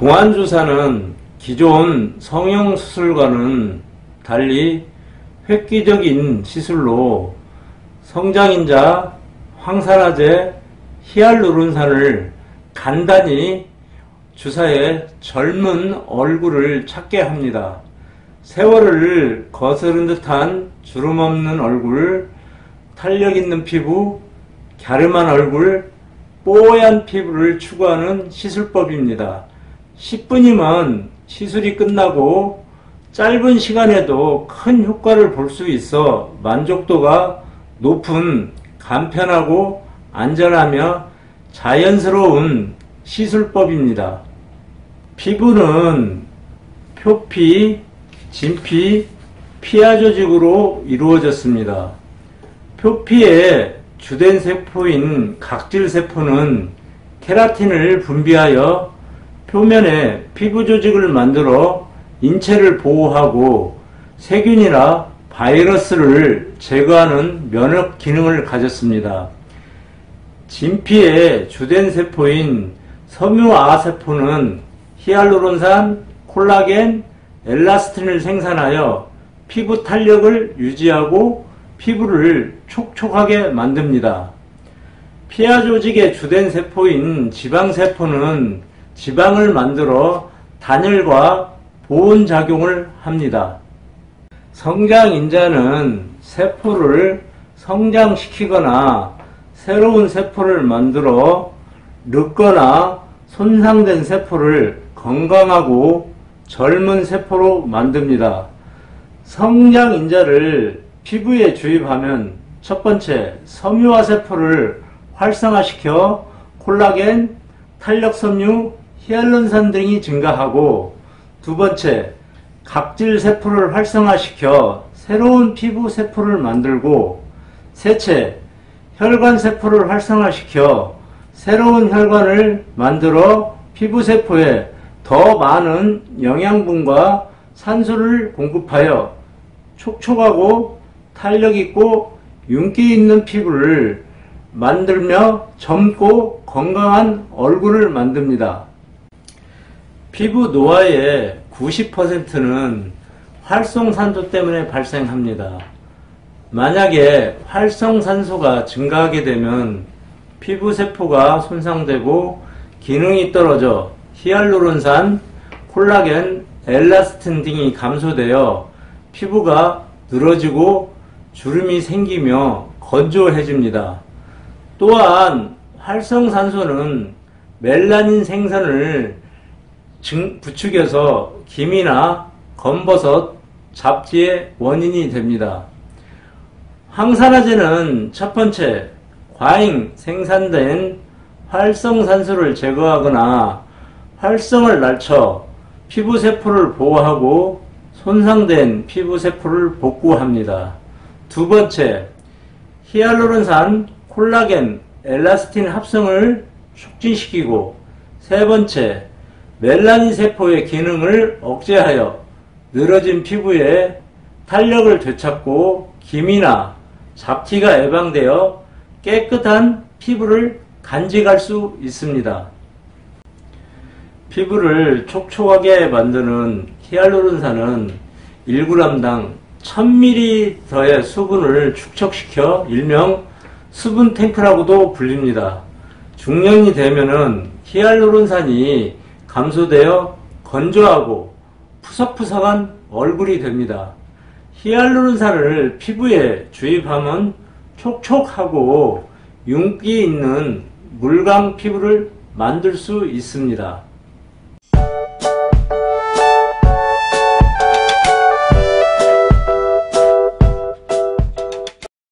동안주사는 기존 성형수술과는 달리 획기적인 시술로 성장인자, 황산화제, 히알루론산을 간단히 주사해 젊은 얼굴을 찾게 합니다. 세월을 거스른 듯한 주름 없는 얼굴, 탄력 있는 피부, 갸름한 얼굴, 뽀얀 피부를 추구하는 시술법입니다. 10분이면 시술이 끝나고 짧은 시간에도 큰 효과를 볼 수 있어 만족도가 높은 간편하고 안전하며 자연스러운 시술법입니다. 피부는 표피, 진피, 피하 조직으로 이루어졌습니다. 표피의 주된 세포인 각질 세포는 케라틴을 분비하여 표면에 피부 조직을 만들어 인체를 보호하고 세균이나 바이러스를 제거하는 면역 기능을 가졌습니다. 진피의 주된 세포인 섬유아 세포는 히알루론산, 콜라겐, 엘라스틴을 생산하여 피부 탄력을 유지하고 피부를 촉촉하게 만듭니다. 피하 조직의 주된 세포인 지방세포는 지방을 만들어 단열과 보온 작용을 합니다. 성장 인자는 세포를 성장시키거나 새로운 세포를 만들어 늙거나 손상된 세포를 건강하고 젊은 세포로 만듭니다. 성장 인자를 피부에 주입하면 첫 번째 섬유화 세포를 활성화시켜 콜라겐, 탄력섬유, 히알론산 등이 증가하고 두 번째 각질 세포를 활성화시켜 새로운 피부 세포를 만들고 셋째 혈관 세포를 활성화시켜 새로운 혈관을 만들어 피부 세포에 더 많은 영양분과 산소를 공급하여 촉촉하고 탄력 있고 윤기 있는 피부를 만들며 젊고 건강한 얼굴을 만듭니다. 피부 노화의 90%는 활성산소 때문에 발생합니다. 만약에 활성산소가 증가하게 되면 피부 세포가 손상되고 기능이 떨어져 히알루론산, 콜라겐, 엘라스틴 등이 감소되어 피부가 늘어지고 주름이 생기며 건조해집니다. 또한 활성산소는 멜라닌 생산을 부추겨서 김이나 검버섯, 잡지의 원인이 됩니다. 항산화제는 첫 번째 과잉 생산된 활성산소를 제거하거나 활성을 낮춰 피부세포를 보호하고 손상된 피부세포를 복구합니다. 두 번째, 히알루론산, 콜라겐, 엘라스틴 합성을 촉진시키고 세 번째, 멜라닌 세포의 기능을 억제하여 늘어진 피부에 탄력을 되찾고 김이나 잡티가 예방되어 깨끗한 피부를 간직할 수 있습니다. 피부를 촉촉하게 만드는 히알루론산은 1g당 1000ml의 수분을 축적시켜 일명 수분 탱크라고도 불립니다. 중년이 되면은 히알루론산이 감소되어 건조하고 푸석푸석한 얼굴이 됩니다. 히알루론산을 피부에 주입하면 촉촉하고 윤기 있는 물광 피부를 만들 수 있습니다.